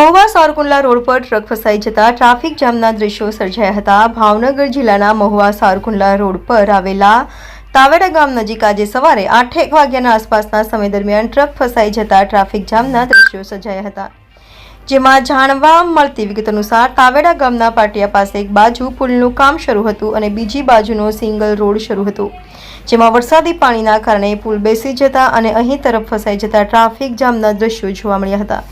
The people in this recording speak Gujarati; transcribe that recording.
મહુવા સારકુંડલા રોડ પર ટ્રક ફસાઈ જતા ટ્રાફિક જામના દ્રશ્યો સર્જાયા હતા. ભાવનગર જિલ્લાના મહુવા સારકુંડલા રોડ પર આવેલા તાવેડા ગામ નજીક આજે સવારે આઠેક વાગ્યાના આસપાસના સમય દરમિયાન ટ્રક ફસાઈ જતા ટ્રાફિક જામના દ્રશ્યો સર્જાયા હતા. જેમાં જાણવા મળતી વિગત અનુસાર તાવેડા ગામના પાટિયા પાસે એક બાજુ પુલનું કામ શરૂ હતું અને બીજી બાજુનો સિંગલ રોડ શરૂ હતો. જેમાં વરસાદી પાણીના કારણે પુલ બેસી જતા અને અહીં તરફ ફસાઈ જતા ટ્રાફિક જામના દ્રશ્યો જોવા મળ્યા હતા.